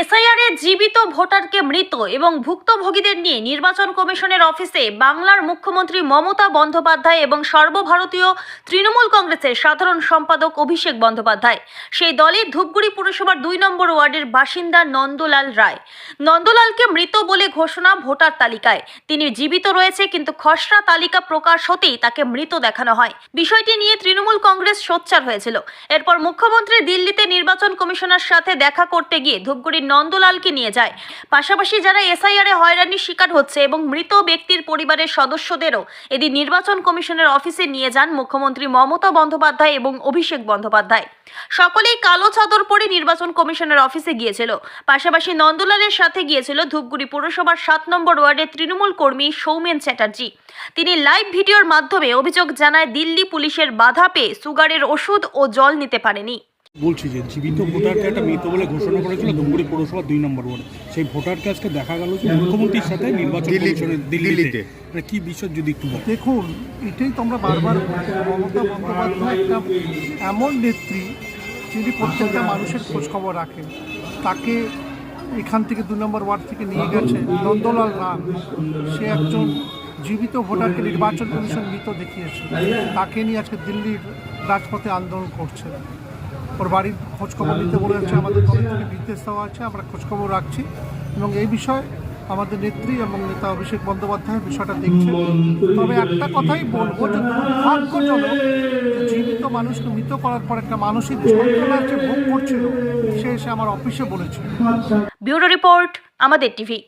SIR জীবিত ভোটারকে মৃত এবং ভুক্তভোগীদের নিয়ে নির্বাচন কমিশনের অফিসে বাংলার মুখ্যমন্ত্রী মমতা বন্দ্যোপাধ্যায় এবং সর্বভারতীয় তৃণমূল কংগ্রেসের সাধারণ সম্পাদক অভিষেক বন্দ্যোপাধ্যায়। সেই দলে ধূপগুড়ি পুরসভার দুই নম্বর ওয়ার্ডের বাসিন্দা নন্দলাল রায়। নন্দলালকে মৃত বলে ঘোষণা ভোটার তালিকায়। তিনি জীবিত রয়েছে, কিন্তু খসড়া তালিকা প্রকাশ হতেই তাকে মৃত দেখানো হয়। বিষয়টি নিয়ে তৃণমূল কংগ্রেস সোচ্চার হয়েছিল। এরপর মুখ্যমন্ত্রী দিল্লিতে নির্বাচন কমিশনার সাথে দেখা করতে গিয়ে ধূপগুড়ির নন্দলালকে নিয়ে যায়। পাশাপাশি যারা এসআইআর হয়রানির শিকার হচ্ছে এবং মৃত ব্যক্তির পরিবারের সদস্যদেরও এদিন নির্বাচন কমিশনের অফিসে নিয়ে যান মুখ্যমন্ত্রী মমতা বন্দ্যোপাধ্যায় এবং অভিষেক বন্দ্যোপাধ্যায়। সকলেই কালো চাদর পরে নির্বাচন কমিশনের অফিসে গিয়েছিল। পাশাপাশি নন্দলালের সাথে গিয়েছিল ধূপগুড়ি পৌরসভার সাত নম্বর ওয়ার্ডের তৃণমূল কর্মী সৌমেন চ্যাটার্জি। তিনি লাইভ ভিডিওর মাধ্যমে অভিযোগ জানায় দিল্লি পুলিশের বাধা পেয়ে সুগারের ওষুধ ও জল নিতে পারেনি। বলছি যে জীবিত ভোটারকে একটা মৃত বলে ঘোষণা করেছিল ধুমপুরি পৌরসভা দুই নম্বর ওয়ার্ডে। সেই ভোটারকে আজকে দেখা গেল যে মুখ্যমন্ত্রীর সাথে নির্বাচন দিল্লিতে, কমিশনের দিল্লিতে। দিল্লিতে। মানে কি বিষয় যদি একটু দেখুন এটাই তো আমরা বারবার মমতা বন্দ্যোপাধ্যায় একটা এমন নেত্রী যিনি প্রত্যেকটা মানুষের খোঁজখবর রাখেন। তাকে এখান থেকে দু নম্বর ওয়ার্ড থেকে নিয়ে গেছে নন্দলাল রাম সে একজন জীবিত ভোটারকে নির্বাচন কমিশন মৃত দেখিয়েছে। তাকে নিয়ে আজকে দিল্লির রাজপথে আন্দোলন করছে। ওর বাড়ির খোঁজখবর নিতে বলেছে আমাদের তরফ থেকে নির্দেশ দেওয়া আছে, আমরা খোঁজখবর রাখছি। এবং এই বিষয়ে আমাদের নেত্রী এবং নেতা অভিষেক বন্দ্যোপাধ্যায় বিষয়টা দেখছে। তবে একটা কথাই বলব যে দুর্ভাগ্যজনক জীবিত মানুষকে মৃত করার পর একটা মানসিক যন্ত্রণার যে ভোগ করছিল, সে এসে আমার অফিসে বলেছে। ব্যুরো রিপোর্ট, আমাদের টিভি।